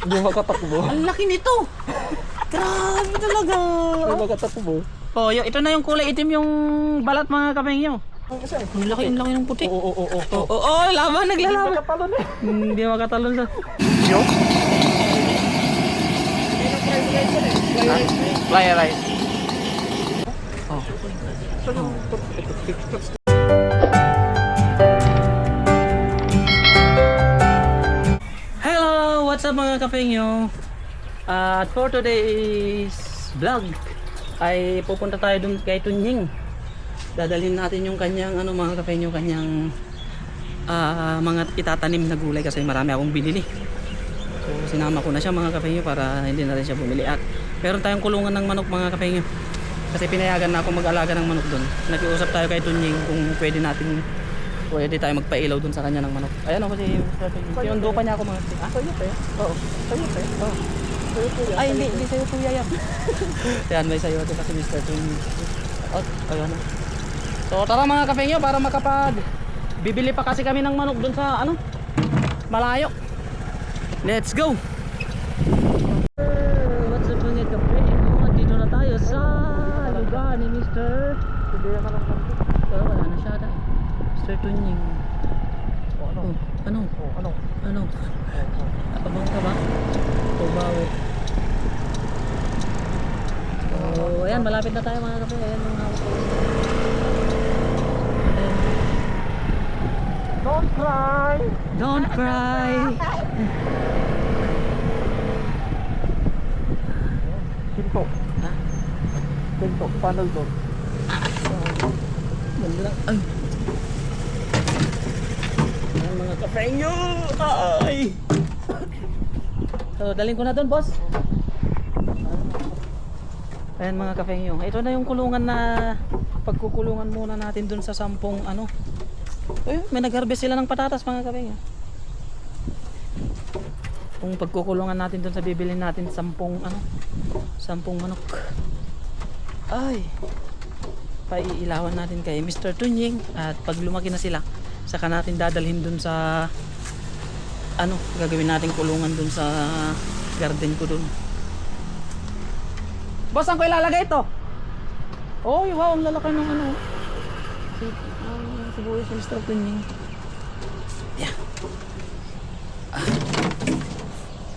Hindi makatakbo. Ang laki nito! Grabe talaga! Hindi makatakbo. Oh, yung, ito na yung kulay itim yung balat mga kapengyo. Ang laki, ang laki ng puti. Oo, oo, oo. Oh, oh, oh, laban, naglalaban. Nakatalon eh. Hindi makatalon sa... Fly rice. Oh. Up mga kapengyo? At for today's vlog ay pupunta tayo dun kay Tunying. Dadalhin natin yung kanyang ano mga kapengyo, kanyang ah, mga itatanim na gulay kasi marami akong binili. So sinama ko na siya mga kapengyo para hindi na rin siya bumili at meron tayong kulungan ng manok mga kapengyo. Kasi pinayagan na ako mag-alaga ng manok doon. Nakiusap tayo kay Tunying kung pwede natin pwede tayo magpailaw doon sa kanya ng manok. Ayan ako si Mr. Tunying. Sinundo pa niya ako mga. Ah, sa'yo pa? Oo. Sa'yo pa? Oo. Ay, hindi, hindi sa'yo kuya yan. Yan, may sa'yo ito kasi Mr. Tunying. Oh, ayun na. So tara mga kapengyo para makapag bibili pa kasi kami ng manok doon sa ano malayo. Let's go! What's up mga kapengyo? Dito na tayo sa lugar ni Mr. Hindi ka. Oh, wala na siya dahil. Mr. Tunying. O ano? Oh, ano? O ano? Ano? O, o. Abang ka ba? O bawi? Oh, ayan, malapit na tayo mga kapengyo. Ayan mga. Ayan. Don't cry! Don't cry. Pinto. Ha? Pinto. Panel lang. Ay. Mga kapengyo. Ay. So, dalhin ko na doon, boss. Ayan mga kapengyo. Ito na yung kulungan na pagkukulungan muna natin doon sa sampung ano. Uy, may nag-harvest sila ng patatas mga kapengyo. Kung pagkukulungan natin doon sa bibilin natin sampung ano, sampung manok. Ay paiilawan natin kay Mr. Tunying at pag lumaki na sila saka natin dadalhin dun sa ano gagawin natin kulungan dun sa garden ko dun Boss, saan ko ilalagay ito? Oh, wow, ang lalaki ng ano. Si, uh, siguro si Mr. Tunying. Yeah. Ah.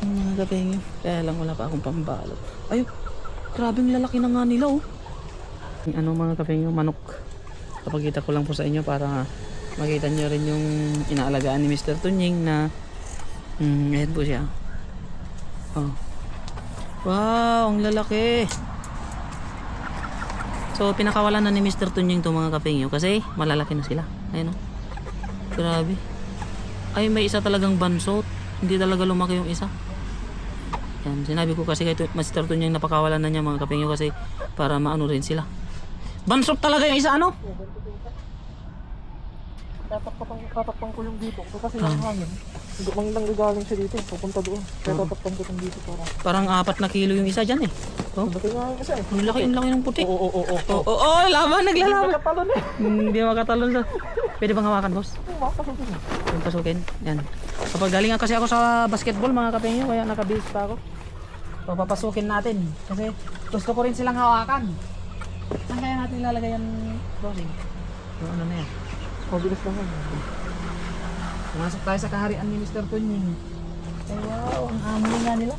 Ang mga gabi Kaya lang wala pa akong pambalot. Ayun, grabing lalaki na nga nila oh. Ano mga kapeng yung manok kapagkita ko lang po sa inyo para makita nyo rin yung inaalagaan ni Mr. Tunying na mm, ayan po siya oh. wow ang lalaki so pinakawalan na ni Mr. Tunying to mga kapeng kasi malalaki na sila ayan o grabe ay may isa talagang bansot hindi talaga lumaki yung isa yan, sinabi ko kasi kay Mr. Tunying napakawalan na niya mga kapengyo kasi para maano rin sila. Bansok talaga yung isa ano? Tatakpan, tatakpan ko yung dito. Kasi yung hangin. Hindi mang nanggagaling siya dito. Pupunta doon. Kaya tatakpan ko yung dito para. Parang apat na kilo yung isa dyan eh. Oh, Laki nga kasi eh. ang laki, ang laki ng puti. Oo, oo, oo. Oh, oh, oh, laban, naglalaban. Nakatalon eh. Hindi makatalon sa. Pwede bang hawakan, boss? Makakasukin. Yung pasukin. Yan. Kapag galing nga kasi ako sa basketball, mga kapengyo, kaya nakabihis pa ako. So, papasukin natin. Kasi gusto ko rin silang hawakan. Saan kaya natin ilalagay yung bossing? Yung ano na yan. Mabilis lang yan. Pumasok tayo sa kaharian ni Mr. Tunying. Ay wow, ang amoy nga nila.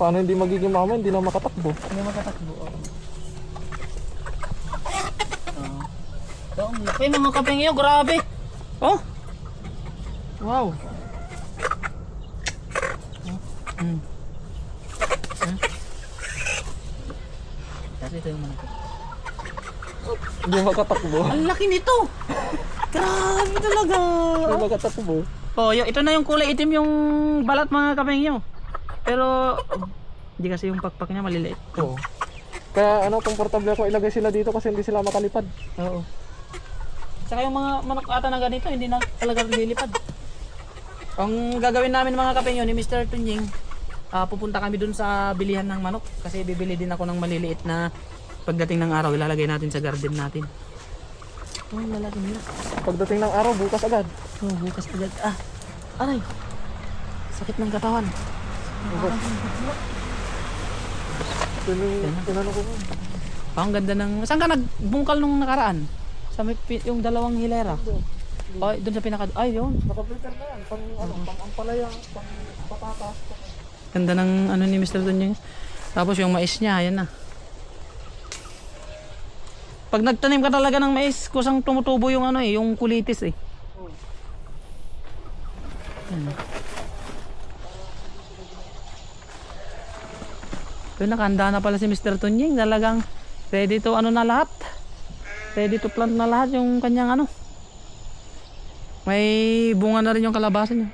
Paano hindi magiging mama, hindi na makatakbo. Hindi makatakbo. Oh. Oh. So, ang laki mga kapengyo, grabe. Oh. Wow. Oh. Mm. Huh? Kasi ito yung manok. Hindi makatakbo. Ang laki nito. Grabe talaga. Hindi makatakbo. Oh, yung, ito na yung kulay itim yung balat mga kapengyo. Pero hindi kasi yung pakpak niya maliliit. Oo. Kaya ano, komportable ako ilagay sila dito kasi hindi sila makalipad. Oo. Saka yung mga manok ata na ganito, hindi na talaga lilipad. Ang gagawin namin mga kapengyo ni Mr. Tunying, ah, pupunta kami dun sa bilihan ng manok kasi bibili din ako ng maliliit na pagdating ng araw ilalagay natin sa garden natin. Oh, lalaki nila. Pagdating ng araw, bukas agad. Oh, bukas agad. Ah, aray. Sakit ng katawan. Tinanong tinanong ko mo. Oh, ang ganda ng... Saan ka nagbungkal nung nakaraan? Sa may, yung dalawang hilera. Oh, doon sa pinaka... Ay, yun. Naka-filter na yan. Pang ano, pang ampalaya, pang patatas. Ganda ng ano ni Mr. Tunying. Tapos yung mais niya, ayan na. Pag nagtanim ka talaga ng mais, kusang tumutubo yung ano eh, yung kulitis eh. Ayan. Pero nakahanda na pala si Mr. Tunying. Talagang ready to ano na lahat. Ready to plant na lahat yung kanyang ano. May bunga na rin yung kalabasan niya.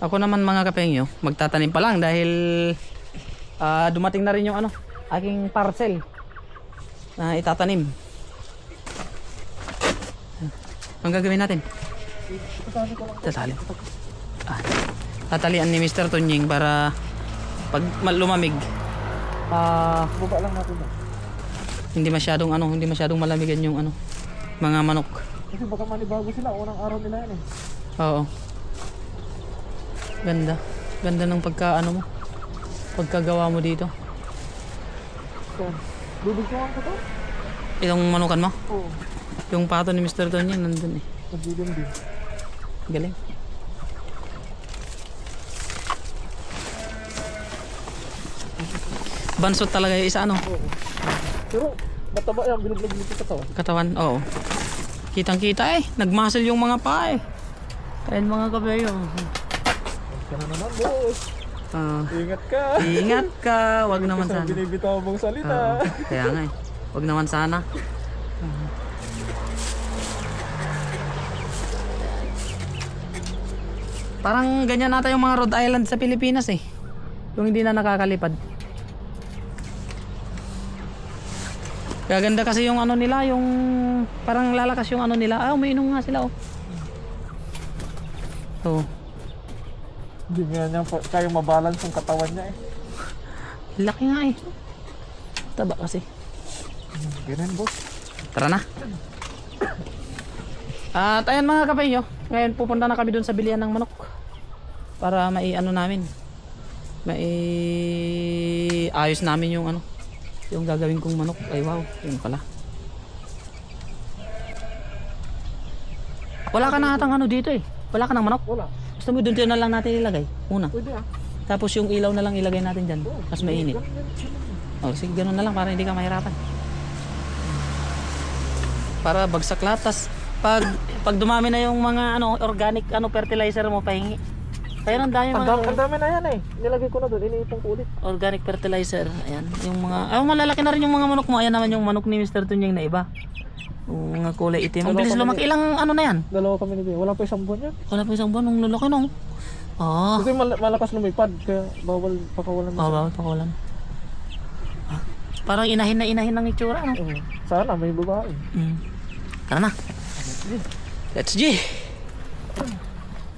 Ako naman mga kapengyo, magtatanim pa lang dahil ah, dumating na rin yung ano, aking parcel na itatanim. Ang gagawin natin? Tatali. Ah, tatalian ni Mr. Tunying para pag lumamig ah, Baba lang natin hindi masyadong ano, hindi masyadong malamigan yung ano, mga manok. Kasi baka manibago sila. Unang araw nila yan eh. Oo. Ganda. Ganda ng pagka ano mo. Pagkagawa mo dito. So, bibigyan ko to? Itong manukan mo. Oo. Yung pato ni Mr. Tony nandun eh. Nagbilim din. Galing. Bansot talaga yung isa ano. Oo. Pero, mataba yan. Bilog-bilog dito sa tawa. Katawan, oo. Kitang kita eh. Nagmuscle yung mga paa eh. Ayan mga kabayo. Ka na naman, boss. Ah, Ingat ka. ingat ka. Wag naman Sa sana. binibitaw mong Oo, salita. kaya nga eh. Wag naman sana. Parang ganyan nata yung mga Rhode Island sa Pilipinas eh. Yung hindi na nakakalipad. Gaganda kasi yung ano nila, yung parang lalakas yung ano nila. Ah, umiinom nga sila oh. Oh, Hindi nga niya pa- kaya mabalance yung katawan niya eh. laki nga eh. Taba kasi. Ganun, boss. Tara na. At ayan mga kapatid ngayon pupunta na kami doon sa bilihan ng manok para mai ano namin. Mai ayos namin yung ano yung gagawin kong manok. Ay wow, yun pala. Wala ka na atang ano dito eh. Wala ka ng manok. Wala. Gusto mo doon na lang natin ilagay. Una. Pwede ah. Tapos yung ilaw na lang ilagay natin dyan. Mas mainit. Ganun, ganun, ganun. Oh, sige, ganun na lang para hindi ka mahirapan. Para bagsak lahat. Tas pag, pag dumami na yung mga ano, organic ano, fertilizer mo, pahingi. Kaya ang dami Ang mga dami, ang dami na yan eh. Nilagay ko na doon. Iniipong ko ulit. organic fertilizer. Ayan, yung mga, ay malalaki na rin yung mga manok mo. Ayan naman yung manok ni Mr. Tunyeng na iba. Mga kulay itim. Ang bilis lumaki. Ilang ano na yan? Dalawa kami ni Wala pa isang buwan yan. Wala pa isang buwan. Ang lalaki nung. Ah, Kasi mal- malakas lumipad. Kaya bawal pakawalan oh, bawal pa kulang. Ah, Parang inahin na inahin ng itsura. Ano? Oo. Sana may babae. Mm. Tara na. Let's G.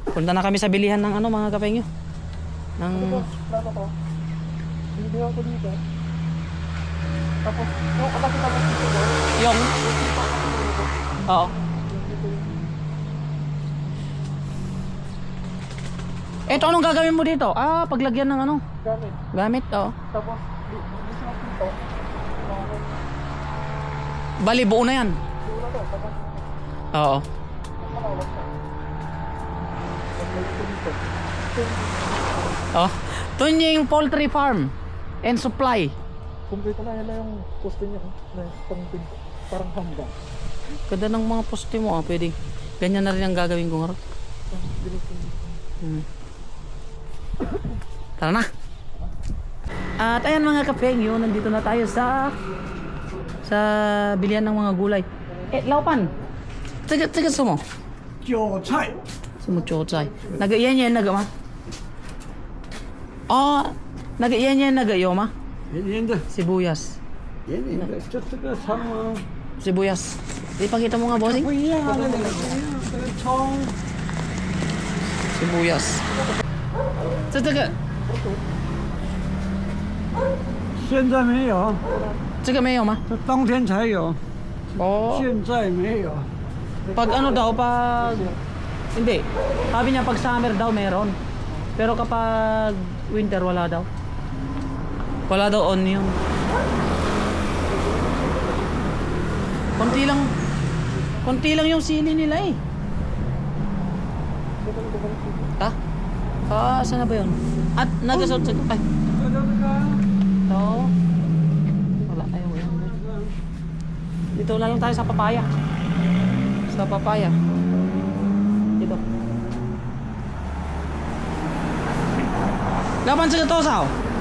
Punta na kami sa bilihan ng ano mga kapengyo. Ng Plano ko. Bibigyan ko dito. Tapos, yung anak kita dito. yung Oo. Eto anong gagawin mo dito? Ah, paglagyan ng ano? Gamit. Gamit, oo. Tapos, di- di siya dito. Bali, buo na yan. Wala to. Tapos, Oo. malawak na. Ko dito. Oh. Poultry Farm and Supply. Kumpleto na yan na yung poste niya. oh, Na pang pin- parang hamba. Ganda ng mga poste mo ah, pwede. Ganyan na rin ang gagawin ko nga. Hmm. Tara na. At ayan mga kapengyo, nandito na tayo sa sa bilihan ng mga gulay. Eh, laupan. Tiga, tiga sumo. 韭菜，Sumo chotsay. Naga yan yan naga ma. Oh, naga yan yan naga yo ma. 圆圆的， Sibuyas. 圆圆的，就这个葱啊， Sibuyas. Ipakita mo nga bossing. 不一样啊，那个不一样，这个葱 Sibuyas. Sa taga, 现在没有， taga mayo ma. 这冬天才有， Oh. 现在没有。 Pag ano daw, pag Hindi. Sabi niya pag summer daw meron. Pero kapag winter wala daw. Wala daw onion. Konti lang konti lang yung sili nila eh. Ha? Ah, saan na ba yun? At nagasot sa... Ay, ito. Wala, ayaw, ayaw. Dito na lang tayo sa papaya. Sa papaya. Dito. Laban sa tosaw.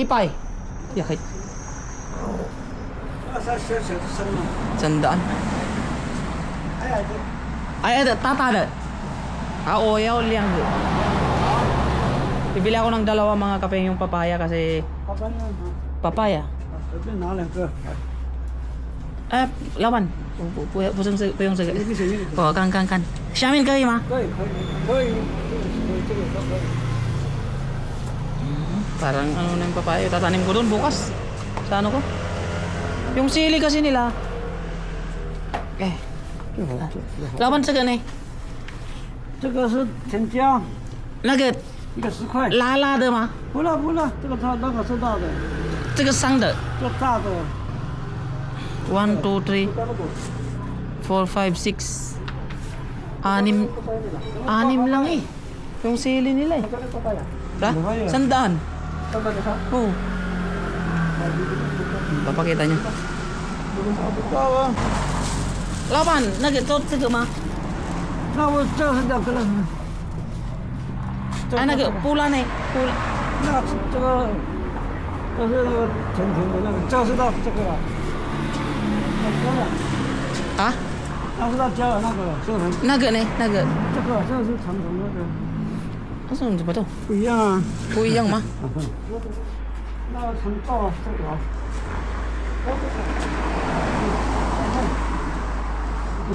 Tipay. Yakit. Sandaan. Ay, ay, tatada. Ah, oyaw liyang. Bibili ako ng dalawa mga kape yung papaya kasi... Papaya? Eh, lawan. Pusang sa payong sa... Oh, kan kan kan. Syamin kayo ma. Kayo, kayo. Parang ano na yung papaya. Tatanim ko doon bukas. Sa ano ko? Yung sili kasi nila. Eh, 这好，这这好。 laban sa ganay. 这个是甜椒， Nugget. 一个十块。 Lala de ma. 不了不了，这个大那个是大的，这个sang de. 这大的 One, two, three, four, five, six. Anim. Anim lang eh. Yung sili nila eh. Ha? Sandaan. 嗯。老爸，给它呢。老板，那个做这个吗？那我这很搞不了。哎，那个不拉呢？不拉。那这个就是那个甜甜的那个，就是到这个了。啊？那是到家了那个，是我们。那个呢？那个。这个就是长城那个。Asan ba to? 不一样啊。Puyang ma. 那很高啊，这个啊。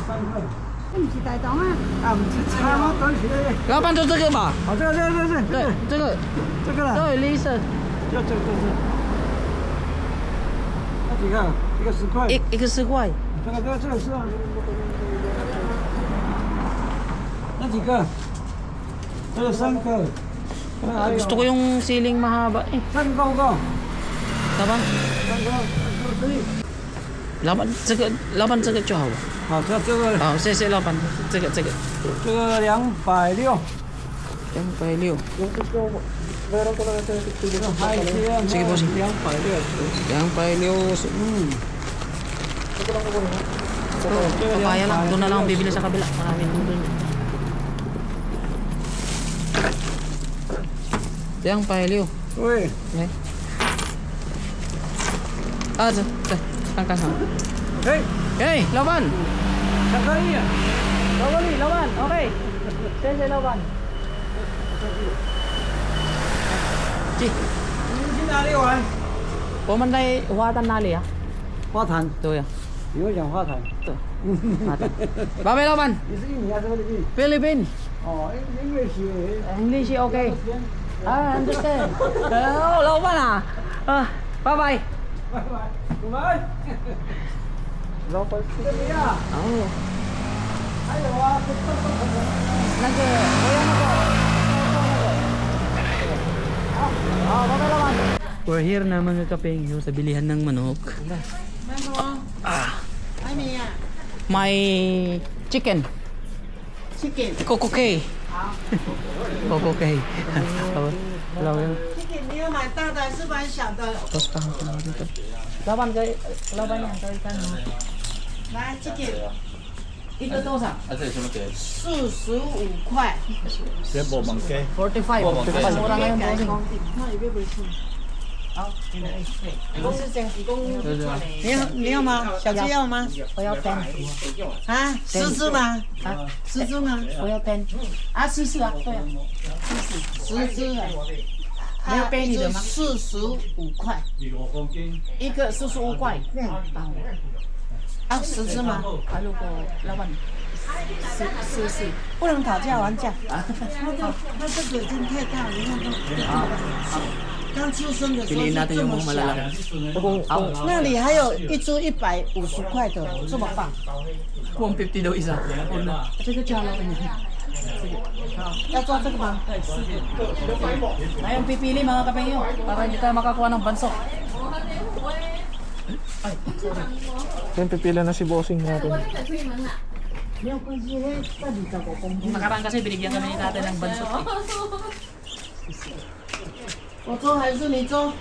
三块。唔是大档啊，啊，唔是差吗？等起来。Laban to, sige ba? 好，这个这个这个这对个，这个，这个了，对，绿色，这这这这。那几个？一个十块。一一个十块。这个这个这个是啊。那几个？Pero saan ka? Ah, gusto ko yung ceiling mahaba eh. Saan ka ka? Tama? Saan? Laban segat laban segat chao. Ah, ha, segat segat. Ha, se se laban segat segat. Segat yang pai liu. Yang pai liu. Sige po, sige. Yang pai liu. Yang pai liu. Hmm. Papaya lang, doon na lang bibili sa kabila. Maraming doon doon. Đang bay liu. Này. À, giờ, giờ, ăn cá hả? Hey. Hey, lão bản. Lão bản đi. Lão bản đi, lão bản. Ok. Thế thế lão bản. Chị. Chị nào đi rồi? Có bên đây hoa tan na lì à? Hoa thần. Tôi à. Yếu chẳng hoa thần. Ba ok. I understand. uh, wala na. Uh, bye-bye. Bye-bye. Bye-bye. Wala ko pa. Oo. Ay, wala ko pa. Nag- na ko. We're here na mga kapengyo sa bilihan ng manok. Manok. Ah. Ano yan? My chicken. Chicken. Kokokay. ，chicken。 Coco K. Coco K. Hello. chicken 你要买大的还是买小的？ Tapos pa ako na dito. Laban kay laban yan kay kan. 来，chicken 一个多少四十五块。 ？45. Mura ngayon bossing. 那里面不是？ 好，都是这样，一共你要你要吗？小鸡要吗？我要 ten. 啊，十只吗？啊，十只吗？我要 ten. 啊，试试啊，对啊。十只啊。没有杯你的吗四十五块。一个四十五块。啊，十只吗？啊，如果老板试试试，不能讨价还价。那这那这个已经太大了，你看都。刚出生的时候 Piliin 是 natin 这 yung 么 mga 小， malalaki. Kung, kung, 那里还有一株一百五十块的，这么棒。 150 daw isa. Ito ito, tsaka ka niya. 要抓这个吗？ Ngayon pipili mga kapengyo para hindi tayo makakuha ng banso. yan pipila na si bossing natin. 没有关系，那里找我公 Yung nakaraan kasi binigyan kami ni tatay ng banso. eh. 我做还是你做？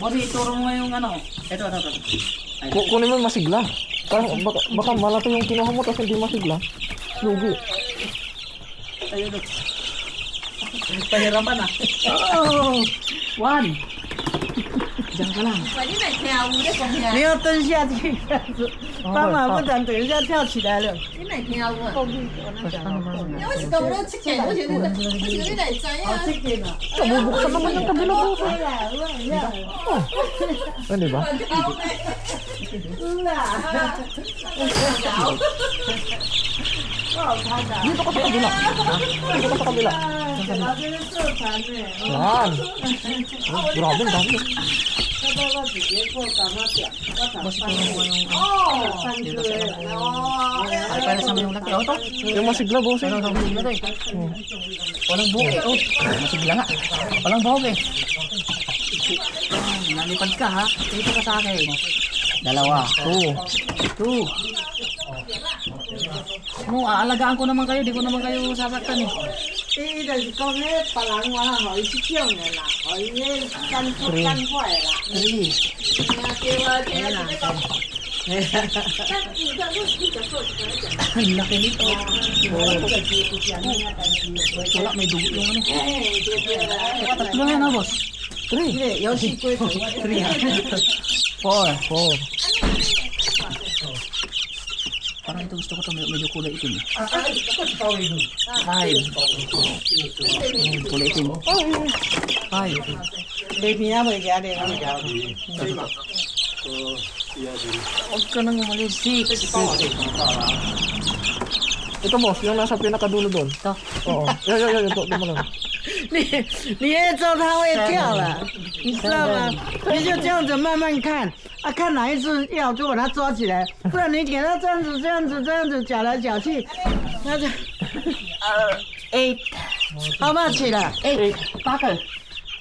Bossy, ituro mo yung ano. Ito, ito, ito. Ay, Ku- Kunin mo yung masigla. Parang baka, baka malaki yung kinuha mo tapos hindi masigla. Lugi. Ayun, ito. Pahirapan ah. Oh, one. Diyan ka lang. 你要蹲下 去，这样子，帮忙不然等一下跳起来了。 Nabubuksan naman yung kabila bossing. Ah, di ba? Dito ka sa kabila. Dito ka sa kabila. Yan. Oh, grabe, ang dami. Mas puro mo yung ano. Dito sa ano. Ay, para sa mga laki. O, to. Yung masigla, buhos eh. Walang masigla to eh. Walang buhok eh. Oh, masigla nga. Walang buhok eh. Nalipad ka ha. Dito ka sa akin. Dalawa. Two. Two. No, aalagaan ko naman kayo, di ko naman kayo sasaktan eh. Eh, dahil ko nga palang wala ko, isisiyong nila. O, yun, kanpo, kanpo eh. Ay. Ayan lang. Ang laki nito. Wala, may dugo yung ano. Tatlo na na, boss. Three. Three. Four. Four. Parang ito gusto ko ito, med- medyo kulay itim. eh. Five. Mm, Kulay itim. Five. 你平常袂夹的，我夹。 Huwag ka nang umalis. Six. Ito boss, yung nasa pinakadulo doon. Ito. Oo. Yan, yan, yan. Ito, ito mo lang.你你那时候它会跳了， 你知道吗？你就这样子慢慢看，啊，看哪一只要就把它抓起来，不然你给它这样子、这样子、这样子搅来搅去，那就呃 eight，好不好起了？Eight. Packer.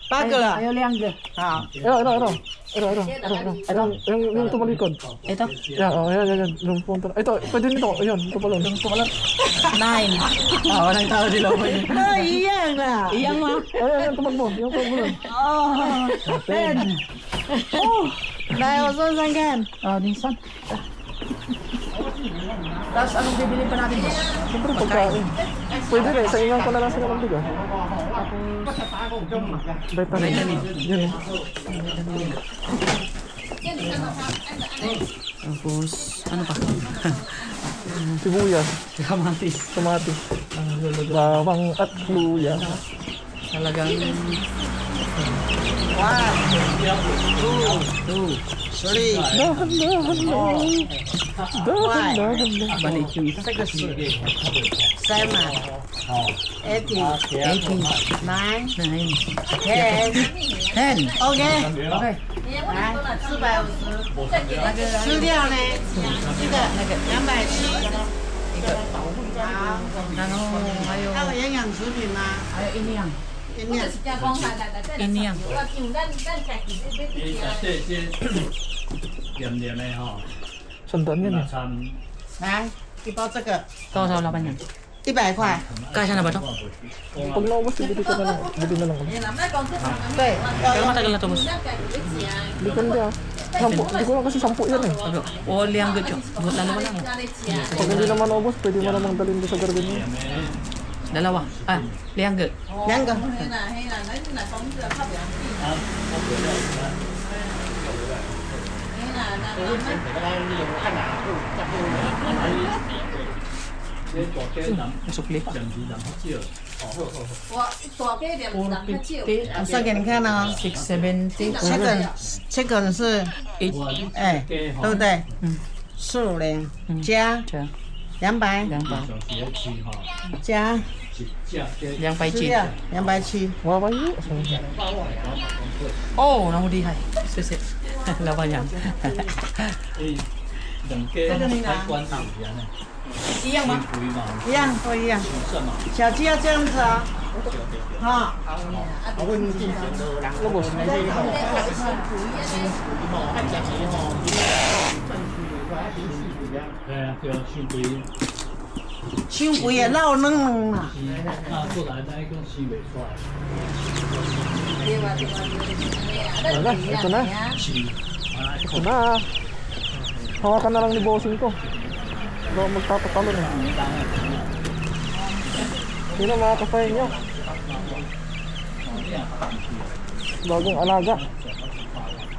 八个了，还有两个好，Ito, ito, ito. Ito, ito, ito, ito, yung, yung tumalikod. Ito? Yan, oh, yan, yan, yan, yung punta. Ito, pwede nito, yun, ito pala. Yung tumalat. Nine. Ah, walang tao di lang. Ay, iyang na. Iyang ma. Ayan, yan, tumakbo, yung tumakbo lang. Oh, ten. Oh, dahil ako sa sanggan. Ah, dinsan. Tapos anong bibili pa natin? Siyempre, pagkain. Pwede rin. Sa inyo ko na lang sila ng bigas. Vitamin. Yan eh. Tapos, ano pa? Sibuyas. Kamatis. Kamatis. Bawang at luya. Talagang one, two. three， Dahan, dahan lang. Dahan, dahan lang. Balik yung isa. 这个是 seven, eighteen, Eighteen. nine, Nine. ten。 Ten. OK， Okay. 来四百五十，吃掉呢，这个那个两百七，好， Ano, ayaw. 还有营养食品吗？ Ayaw iniyang. 营养， Iniyang. 黏黏的哈， Sandaan yan eh. 餐来一包这个 Ito sa laban yan. 一百块， Kasya na ba ito? Pag naubos, bili ka na lang. Bili na lang kami. 对，要 Pero matagal na ito, boss. Depende ah. Sampu. Hindi ko lang kasi sampu yan eh. Sabi ko, oh, liang good yun. Buhat lalo ba lang? Pag hindi naman naubos, pwede mo namang dalhin doon sa garden mo. Dalawa. Ah, liang good. 两个， Masukli. 我算给你看哦， Six, seventy. 这个这个是 Eight. 哎，对不对？嗯，四五零加 Siya. 两百两百，加两百斤。资料，两百七。 Wawa yun. Oh, namudihay. Susi. Laban yan. 这个你拿。一样吗？一样，都一样。小鸡要这样子啊。好。 对 啊，对啊，胸椎胸部也老嫩嫩了。啊，过来那一个是袂出来， Wala, ito na. Ito na. Hawakan na lang ni bossing ko. Hindi ako magtapatalon eh. Sino mga kapain nyo? Bagong alaga.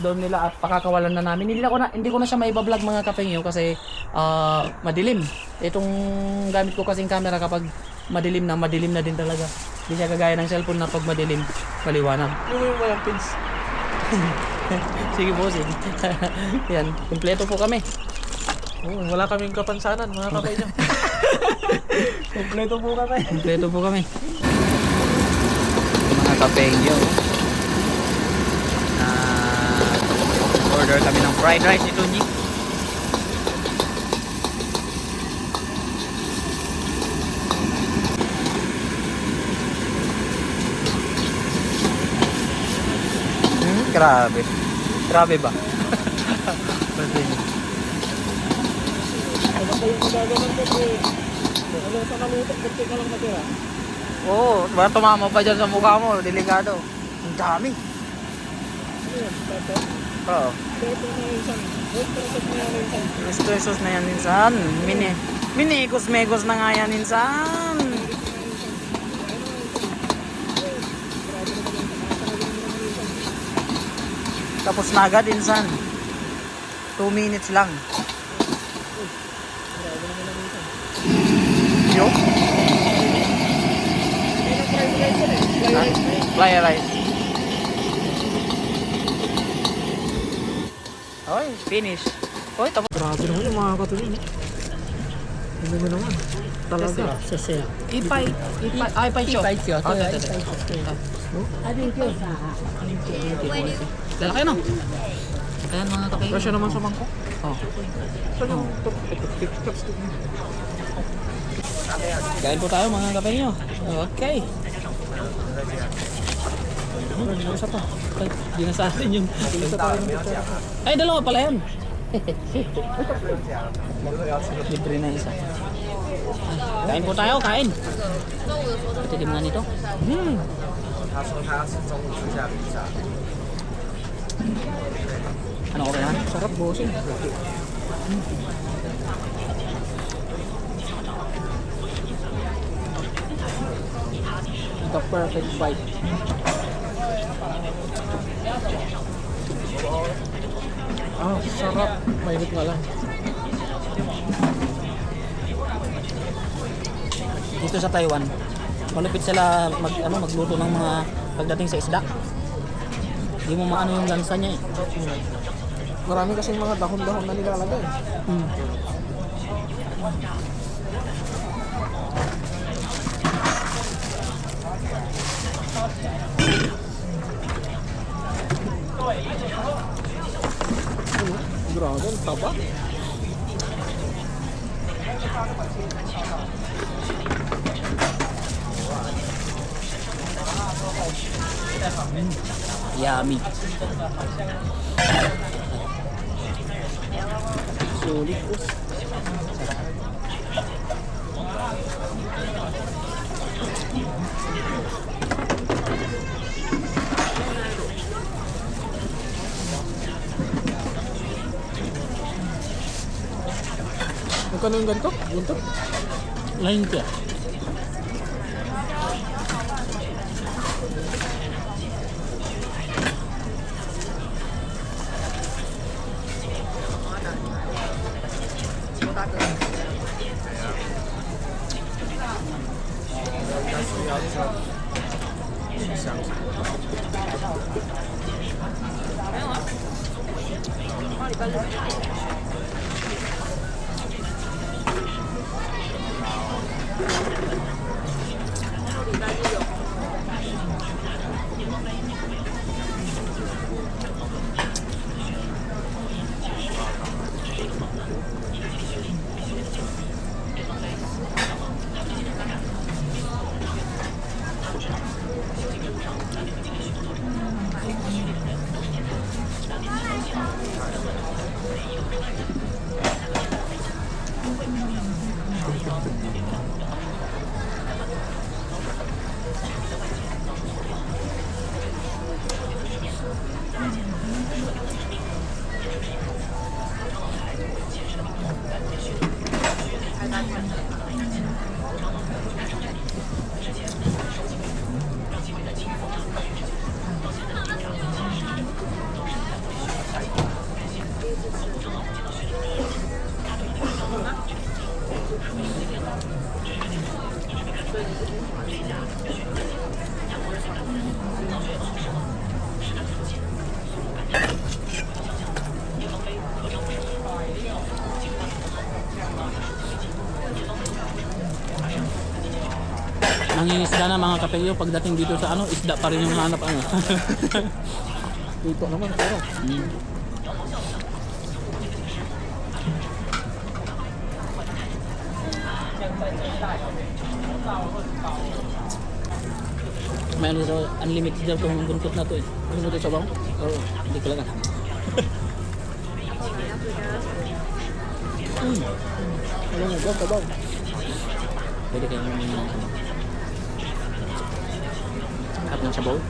doon nila at pakakawalan na namin. Hindi, na ko na, hindi ko na siya maiba-vlog mga kapengyo kasi ah, madilim. Itong gamit ko kasing camera kapag madilim na, madilim na din talaga. Hindi siya kagaya ng cellphone na pag madilim, maliwanag. Inuwi mo yung pins. Sige bossing. Yan, kumpleto po kami. Oh, wala kaming kapansanan, mga kapain nyo. Kompleto po kami. Kompleto po kami. Mga kapengyo. Order kami ng fried rice ni. Hmm, grabe. Grabe ba? Pwede. Ano ba yung magagawan ko eh? Ano sa nalutok, ba't ka lang natira? Oo, oh, baka tumama pa dyan sa mukha mo. Delikado. Ang dami. Ano yan? Yung isang. Gusto na yan minsan. Mini. Mini ikos-megos na nga yan minsan. Tapos na agad minsan. 2 minutes lang. Yo? Fly rice. Hoy, finish. Hoy, tapos. Grabe naman yung mga katuloy. Eh. Ano Hindi mo naman. Talaga. Sasaya. Ipay. Ipay. Ah, ipay siyo. Ipay siyo. Okay, okay. Adin kiyo sa... Lalaki no? Ayan mga takay. Presyo naman sa mangkok. Oh. Saan yung... Kain po tayo mga kapay nyo. Okay. Ano, isa pa. Ay, di na sa atin yung... Isa tayo ng kutsara. Ay, dalawa pala yan. Libre na isa. Kain po tayo, kain. Patikim nga nito. Hmm. Ano ko yan? Sarap bossing. The perfect bite. Ah, sarap. Mainit nga lang. Dito sa Taiwan, malupit sila mag, ano, magluto ng mga pagdating sa isda. Hindi mo maano yung lansa niya eh. Marami kasing mga dahon-dahon na nilalagay. Hmm. Grabe, ang taba. Yummy. Sulit po. Magkano yung ganito? Ganito? 90. Nangingisda na mga kapelyo pagdating dito sa ano, isda pa rin yung hanap ano. Dito naman pero. May ano unlimited daw itong buntot na to eh. Ano ito sa bang? Oo, hindi ko lang. Alam mo ba, tabaw. Pwede kayong ano. Ng sabaw.